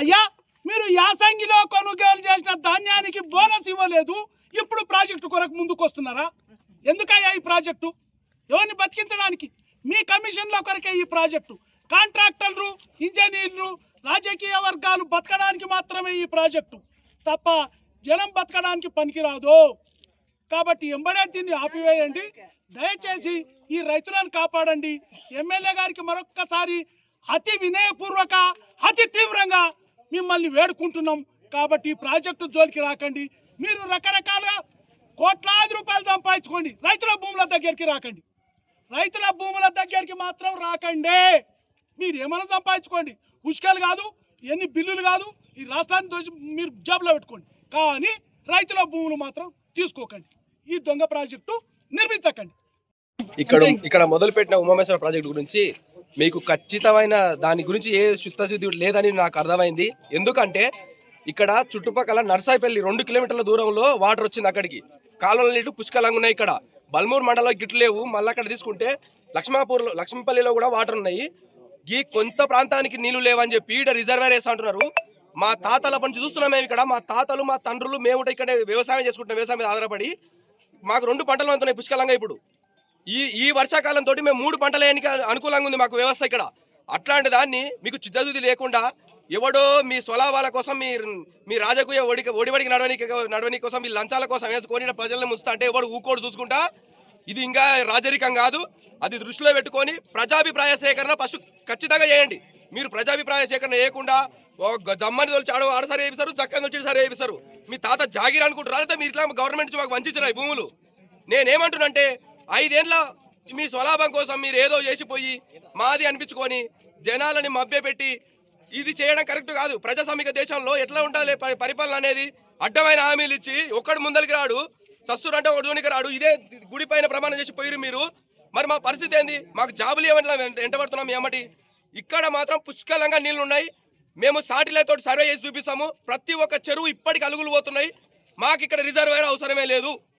అయ్యా మీరు యాసంగిలో కొనుగోలు చేసిన ధాన్యానికి బోనస్ ఇవ్వలేదు. ఇప్పుడు ప్రాజెక్టు కొరకు ముందుకు వస్తున్నారా ఎందుకయ్యా ఈ ప్రాజెక్టు? ఎవరిని బతికించడానికి? మీ కమిషన్ల కొరకే ఈ ప్రాజెక్టు. కాంట్రాక్టర్లు ఇంజనీర్లు రాజకీయ వర్గాలు బతకడానికి మాత్రమే ఈ ప్రాజెక్టు. తప్ప జనం బతకడానికి పనికిరాదు. కాబట్టి ఎంబడే దీన్ని ఆపివేయండి. దయచేసి ఈ రైతులను కాపాడండి. ఎమ్మెల్యే గారికి మరొక్కసారి అతి వినయపూర్వక అతి తీవ్రంగా మిమ్మల్ని వేడుకుంటున్నాం కాబట్టి ఈ ప్రాజెక్టు జోలికి రాకండి. మీరు రకరకాలుగా కోట్లాది రూపాయలు సంపాదించుకోండి. రైతుల భూముల దగ్గరికి రాకండి. రైతుల భూముల దగ్గరికి మాత్రం రాకండి. మీరు ఏమైనా సంపాదించుకోండి. ఉష్కాలు కాదు ఎన్ని బిల్లులు కాదు ఈ రాష్ట్రాన్ని దోసి మీరు జేబులో పెట్టుకోండి. కానీ రైతుల భూములు మాత్రం తీసుకోకండి. ఈ దొంగ ప్రాజెక్టు నిర్మించకండి. ఇక్కడ ఇక్కడ మొదలుపెట్టిన ఉమామేశ్వర ప్రాజెక్ట్ గురించి మీకు ఖచ్చితమైన దాని గురించి ఏ చిత్తశుద్ధి లేదని నాకు అర్థమైంది. ఎందుకంటే ఇక్కడ చుట్టుపక్కల నర్సాయిపల్లి రెండు కిలోమీటర్ల దూరంలో వాటర్ వచ్చింది అక్కడికి. కాలువల నీళ్ళు పుష్కలంగా ఉన్నాయి ఇక్కడ. బల్మూరు మండలం గిట్లు లేవు. మళ్ళీ అక్కడ తీసుకుంటే లక్ష్మాపూర్లో లక్ష్మీపల్లిలో కూడా వాటర్ ఉన్నాయి. ఈ కొంత ప్రాంతానికి నీళ్ళు లేవని చెప్పి ఇక్కడ రిజర్వేర్ వేస్తా అంటున్నారు. మా తాతల పని చూస్తున్నాం మేము ఇక్కడ. మా తాతలు మా తండ్రులు మేము కూడా ఇక్కడ వ్యవసాయం చేసుకుంటున్నాం. వ్యవసాయం మీద ఆధారపడి. మాకు రెండు పంటలు అందుతున్నాయి పుష్కలంగా ఇప్పుడు. ఈ ఈ వర్షాకాలం తోటి మేము మూడు పంటలు వేయడానికి అనుకూలంగా ఉంది మాకు వ్యవస్థ ఇక్కడ. అట్లాంటి దాన్ని మీకు చిత్తశుద్ధి లేకుండా ఎవడో మీ స్వలాభాల కోసం మీ మీ రాజకీయ ఒడికి ఒడివడికి నడవనికి నడవని కోసం మీ లంచాల కోసం వేసుకొని ప్రజలను ముస్తా అంటే ఎవడు ఊకోడు చూసుకుంటా ఇది ఇంకా రాజరికం కాదు. అది దృష్టిలో పెట్టుకొని ప్రజాభిప్రాయ సేకరణ ఫస్ట్ ఖచ్చితంగా చేయండి. మీరు ప్రజాభిప్రాయ సేకరణ చేయకుండా జమ్మని తోలిచి ఆడ సరే వేపిస్తారు చక్కని తోలిచి సరే వేపిస్తారు. మీ తాత జాగిర్ అనుకుంటారు అయితే మీరు ఇట్లా గవర్నమెంట్ నుంచి మాకు వంచారు ఈ భూములు? నేనేమంటున్నంటే ఐదేళ్ళ మీ స్వలాభం కోసం మీరు ఏదో చేసిపోయి మాది అనిపించుకొని జనాలని మభ్యపెట్టి ఇది చేయడం కరెక్ట్ కాదు. ప్రజాస్వామిక దేశంలో ఎట్లా ఉండాలి పరిపాలన అనేది అడ్డమైన హామీలు ఇచ్చి ఒక్కడు ముందరికి రాడు సస్తురు అంటే ఒడునికి రాడు ఇదే గుడి పైన ప్రమాణం చేసి పోయిరు మీరు. మరి మా పరిస్థితి ఏంది? మాకు జాబులు ఏమన్నా ఎంటబడుతున్నాం ఏమటి ఇక్కడ మాత్రం పుష్కలంగా నీళ్ళు ఉన్నాయి. మేము సాటిలైతో సర్వే చేసి చూపిస్తాము. ప్రతి ఒక్క చెరువు ఇప్పటికి అలుగులు పోతున్నాయి. మాకు ఇక్కడ రిజర్వేర్ అవసరమే లేదు.